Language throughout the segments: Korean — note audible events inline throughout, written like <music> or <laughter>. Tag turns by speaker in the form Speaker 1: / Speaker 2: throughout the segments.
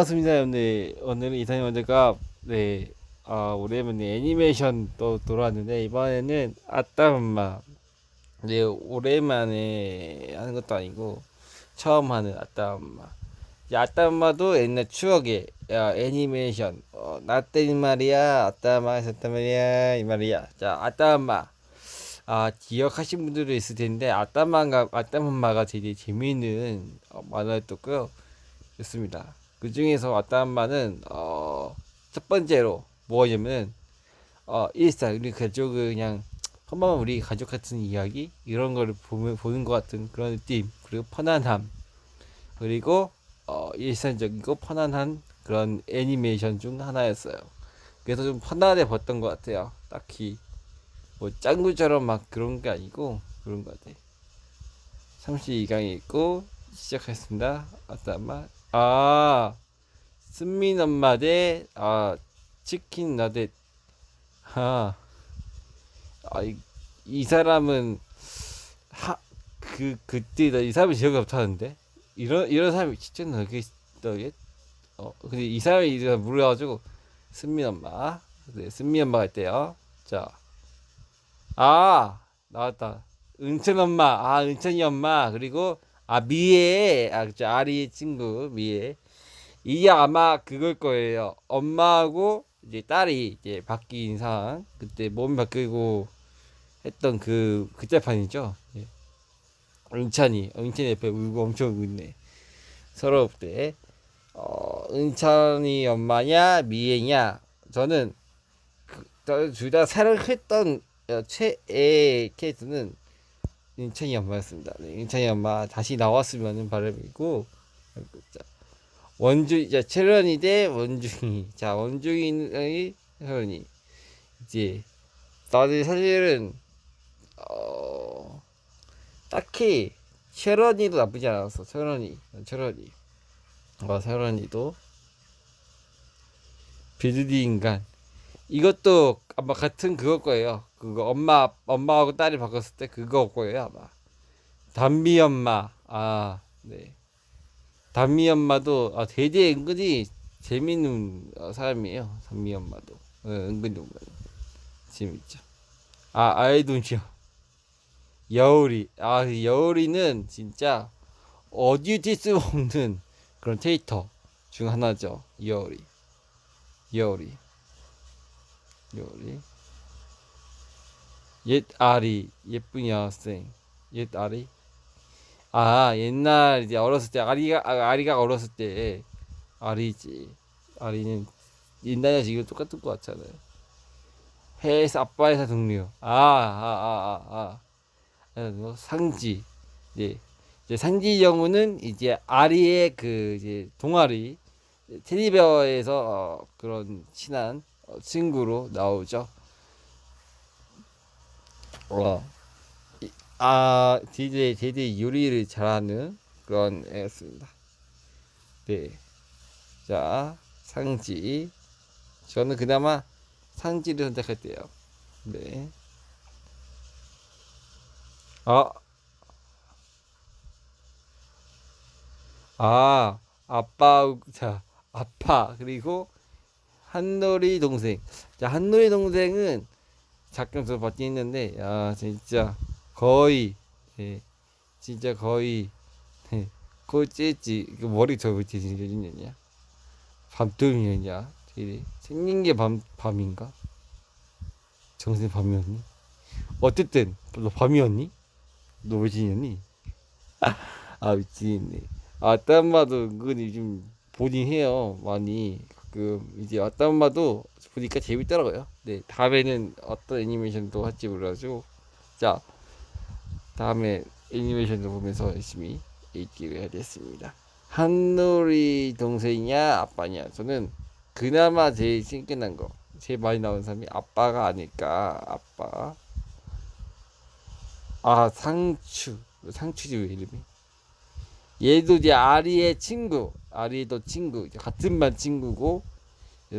Speaker 1: 반갑습니다. 네, 오늘은 이상희 원제가 네, 아, 오랜만에 애니메이션 또 돌아왔는데 이번에는 아따맘마. 네, 오랜만에 하는 것도 아니고 처음 하는 아따맘마. 이 아따맘마도 옛날 추억의 아, 애니메이션. 어, 나 때는 말이야 아따맘마 했었단 말이야 이 말이야. 자 아따맘마. 아 기억하신 분들도 있을 텐데 아따맘마가 아따맘마가 되게 재미있는 어, 만화였고요 였습니다. 그 중에서 아따맘마는 어, 첫 번째로 뭐냐면은 어, 일상 우리 가족을 그냥 평범한 우리 가족 같은 이야기 이런 거를 보면 보는 것 같은 그런 느낌 그리고 편안함 그리고 어, 일상적이고 편안한 그런 애니메이션 중 하나였어요. 그래서 좀 편안해 봤던 것 같아요. 딱히 뭐 짱구처럼 막 그런 게 아니고 그런 것 같아. 32강이 있고 시작하겠습니다. 아따마 아 승민 엄마 대아 치킨 나대. 아, 아, 이, 이 사람은 하그 그때 나이 사람이 기억이 못하는데? 이런 이런 사람이 진짜 너게 너게? 어 근데 이 사람이 이제 물어가지고 승민 엄마. 네 승민 엄마가 있대요. 자 아 나왔다. 은천 엄마. 아 은천이 엄마. 그리고 아 미애 아 그쵸 아리 친구 미애 이게 아마 그걸 거예요. 엄마하고 이제 딸이 이제 바뀐 상황. 그때 몸이 바뀌고 했던 그 그때판이죠. 예. 은찬이 은찬이 옆에 울고 엄청 웃네. 서러울 때 어, 은찬이 엄마냐 미애냐. 저는 그, 둘다 사랑했던 어, 최애 케이스는 인천이 엄마였습니다. 네, 인천이 엄마 다시 나왔으면은 바람이고 자, 원주 자 철원이 대 원중이. 자 원중이의 철원이. 이제 나도 사실은 어 딱히 철원이도 나쁘지 않았어 철원이 철원이 어 철원이도 비두디 인간 이것도 아마 같은 그걸 거예요. 그거 엄마 엄마하고 딸이 바꿨을 때 그거 거예요 아마. 단미 엄마 아 네. 단미 엄마도 아, 되게 은근히 재밌는 어, 사람이에요. 단미 엄마도 어, 은근히 보면 재밌죠. 아 아이돈이요. 여울이 아 여울이는 진짜 어디 수 없는 그런 테이터 중 하나죠. 여울이 여울이. 요리. 옛 아리 예쁜 여학생. 옛 아리? 아 옛날 이제 어렸을 때 아리가 아, 아리가 어렸을 때 아리지. 아리는 옛날에 지금 똑같은 것 같잖아요. 회사 아빠 회사 동료. 아아아아 아, 아, 아, 상지. 네. 이제 상지 영우는 이제 아리의 그 이제 동아리 테디베어에서 어, 그런 친한 어, 친구로 나오죠. 어, 이- 아, DJ, DJ 요리를 잘하는 그런 애였습니다. 네. 자, 상지. 저는 그나마 상지를 선택할게요. 네. 아, 아, 아빠, 자, 아빠, 그리고 한놀이 동생. 자, 한놀이 동생은 저 봤긴 했는데, 야, 진짜 거의, 예, 진짜 거의, 예, 꼴찌지. 그 머리 저 밑에 생겨진냐? 밤토미였냐? 되게 생긴 게 밤, 밤인가? 정신 밤이었니? 어쨌든, 너 밤이었니? 너 외진이었니? <laughs> 아, 미치겠네. 아, 딴 봐도 은근히 좀 보긴 해요. 많이. 그 이제 어떤 봐도 보니까 재밌더라고요. 네, 다음에는 어떤 애니메이션도 할지 몰라가지고. 자 다음에 애니메이션도 보면서 열심히 읽기를 하겠습니다. 한놀이 동생이냐 아빠냐? 저는 그나마 제일 신기한 거 제일 많이 나온 사람이 아빠가 아닐까 아빠. 아 상추. 상추지 왜 이름이? 얘도 이제 아리의 친구, 아리도 친구, 같은 반 친구고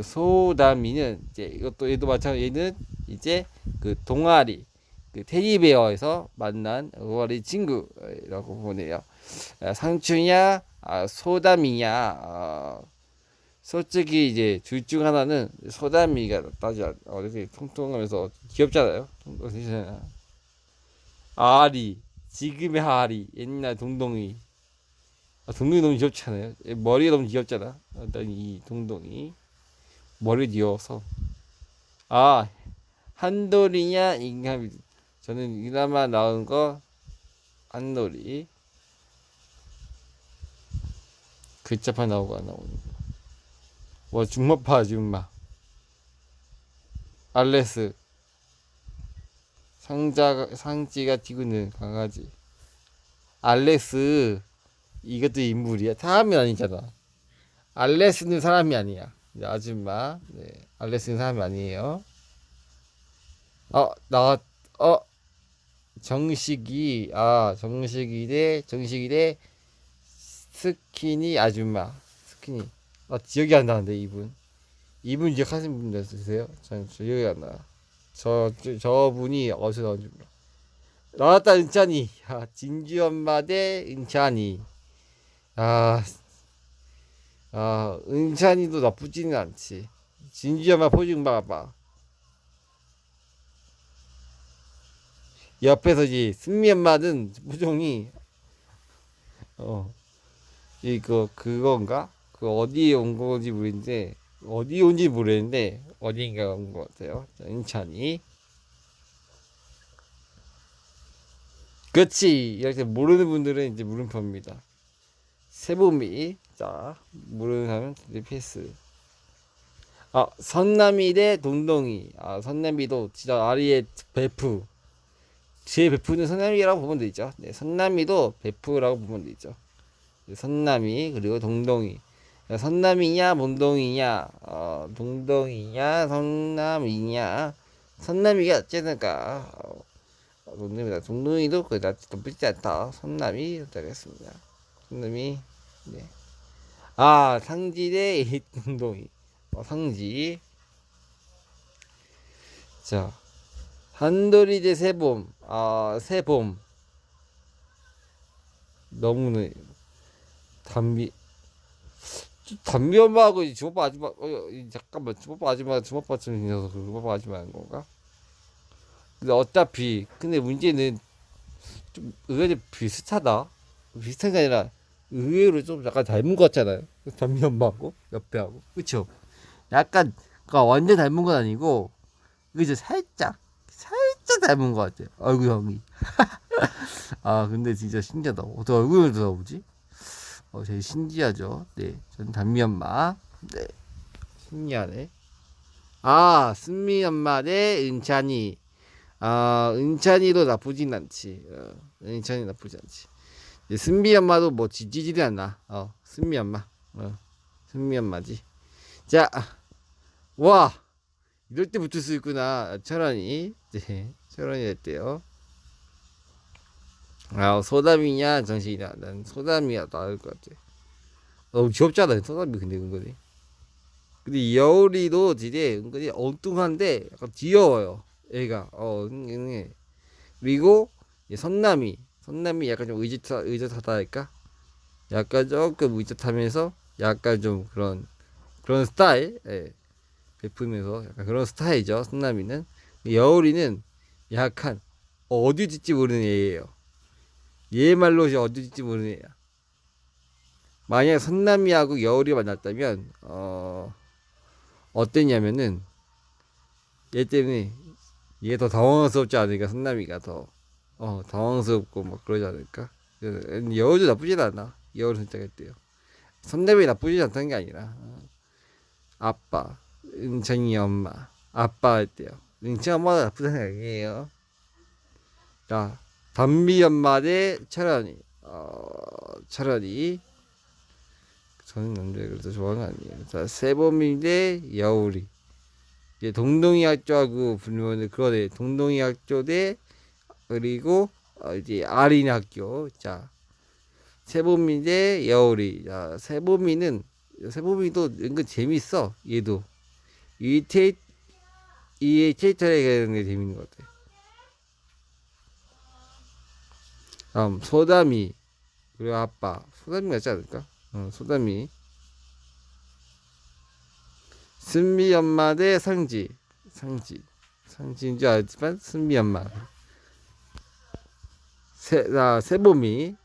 Speaker 1: 소다미는 이제 이것도 얘도 마찬가지 얘는 이제 그 동아리 그 테디베어에서 만난 동아리 친구라고 보네요. 아, 상추냐, 아, 소담이냐, 아, 솔직히 이제 둘 중 하나는 낫다지 않- 어, 이렇게 통통하면서 귀엽잖아요. 아리 지금의 아리 옛날 동동이 아, 동동이 너무 귀엽잖아요. 얘 머리가 너무 귀엽잖아. 일단 이 동동이 머리 귀여워서. 아 한돌이냐? 인감이. 저는 이나마 나온 거 한돌이. 글자판 나오고 안 나오는 거. 뭐 중마파 아줌마. 알레스. 상자 상지가 튀고는 강아지. 알레스 이것도 인물이야 사람이 아니잖아 알레스는 사람이 아니야 아줌마 네 알레스는 사람이 아니에요 어 나 어 정식이 아 정식이 대 정식이 대 스키니 아줌마 스키니 아 기억이 안 나는데 이분 이분 기억하시는 분 있으세요? 전저 기억이 안 나. 저, 저 저분이 어디서 나온지 몰라. 나왔다 은찬이. 야, 진주 엄마 대 은찬이. 아, 아 은찬이도 나쁘지는 않지. 진주 엄마 포징 봐봐. 옆에서 이제 승미 엄마는 표정이 어 이거 그건가? 그 어디에 온 건지 모르겠는데 어디 온지 모르겠는데 어딘가 온 것 같아요. 자, 인찬이. 그렇지 이렇게 모르는 분들은 이제 물음표입니다. 세보미 자 사람은 이제 패스. 아 선남이 대 동동이. 아 선남이도 진짜 아리의 베프. 제 베프는 선남이라고 보면 되죠. 네 선남이도 베프라고 보면 되죠. 네, 선남이 그리고 동동이. 야, 선남이냐 몽동이냐 어, 동동이냐 선남이냐 선남이가 어쨌든가 어, 동동이다 동동이도 그다 나쁘지 않다 선남이 되겠습니다 선남이 네 아 상지 대 동동이. 어, 상지. 자 한돌이 대 세봄. 아 세봄. 너무는 담비 담비 엄마하고 이 주먹밥 아줌마 어, 이 잠깐만 주먹밥 아줌마 주먹밥 좀 녀석 주먹밥 아줌마 하는 건가? 근데 어차피 근데 문제는 좀 의외로 비슷하다. 비슷한 게 아니라 의외로 좀 약간 닮은 것 같잖아요 담비 엄마하고 옆에 하고 그쵸? 약간 그니까 완전 닮은 건 아니고 그죠 살짝 살짝 닮은 것 같아요 얼굴형이 <laughs> 아 근데 진짜 신기하다 어떻게 얼굴을 들어보지? 어, 되게 신기하죠. 네, 저는 단미 엄마. 네, 신기하네. 아, 승미 엄마 대 은찬이. 아, 은찬이도 나쁘진 않지. 어, 은찬이 나쁘지 않지. 네, 승미 엄마도 뭐 지지지도 않나. 어, 승미 엄마. 어, 승미 엄마지. 자, 와, 이럴 때 붙을 수 있구나. 철원이. 네, 철원이 됐대요. 아 소담이냐 정식이냐 난 소담이야 나을 것 같아 너무 귀엽잖아 소담이 근데 은근히 근데 여울이도 되게 은근히 엉뚱한데 약간 귀여워요 애가 어 은근히 그리고 이 선남이 선남이 약간 좀 의젓하, 의젓하다 할까? 약간 조금 의젓하면서 약간 좀 그런 그런 스타일? 예. 베푸면서 약간 그런 스타일이죠 선남이는. 여울이는 약간 어디 짓지 모르는 애예요. 얘 말로 어디 있지 모르는 애야. 만약 선남이하고 여울이 만났다면 어 어땠냐면은 얘 때문에 얘 더 당황스럽지 않을까 선남이가 더 어 당황스럽고 막 그러지 않을까? 여울도 나쁘진 않아. 여울 선택했대요. 선남이 나쁘지 않다는 게 아니라 어. 아빠 은찬이 엄마 아빠 했대요. 은찬 엄마가 나쁘다는 게 아니에요. 자 담비 엄마 대 철원이 어 철원이. 저는 남자 그래도 좋아하는 거 아니에요. 자 세범이 대 여울이. 이제 동동이 학교하고 불리면 그러네. 동동이 학교 대 그리고 어 이제 아린 학교 자 세범이 대 여울이 자 세범이는 세범이도 은근 재밌어 얘도 이 테이 이 캐릭터에 가는 게 재밌는 것 같아 다음 소담이 그리고 아빠 소담이 같지 않을까? 어, 소담이 승미 엄마 대 상지. 상지. 상지인 줄 알지만 승미 엄마. 세, 나 세봄이.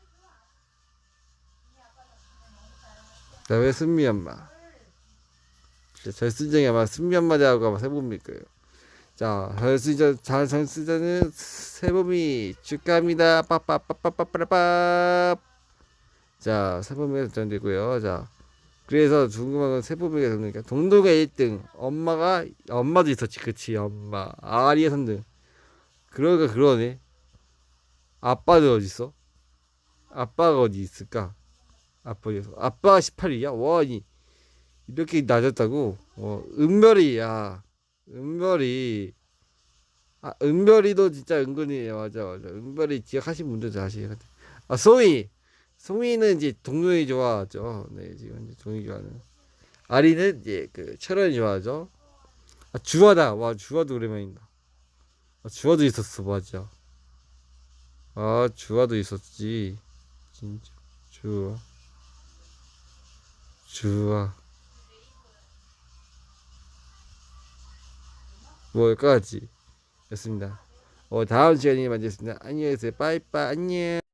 Speaker 1: 그다음에 승미 엄마. 결승전이 아마 승미 엄마 대하고 아마 세봄일 거예요. 자, 자 결승전은 세봄이 축하합니다. 빠빠빠빠빠빠빠. 자, 세봄이가 전되고요. 자. 그래서 궁금한 건 세부비가 되니까 동도가 1등 엄마가 엄마도 있었지 그치 엄마 아리의 3등 그러니까 그러네 아빠는 어디 있어 아빠가 어디 있을까 아빠 어디 있어 아빠가 18이야 와 이, 이렇게 낮았다고 어 은별이 야 은별이 아 은별이도 진짜 은근히 맞아 맞아 은별이 기억하신 분들도 아시겠 아 소희 송이는 이제 동료이 좋아하죠. 네, 지금 이제 동이 좋아하는. 아리는 이제 그 철원이 좋아하죠. 아, 주화다. 와, 주화도 오랜만이다. 아, 주화도 있었어, 맞아. 아, 주화도 있었지. 진짜. 주화. 주화. 뭐까지 였습니다. 어, 다음 시간에 만나겠습니다. 안녕히 계세요. 빠이빠이. 안녕.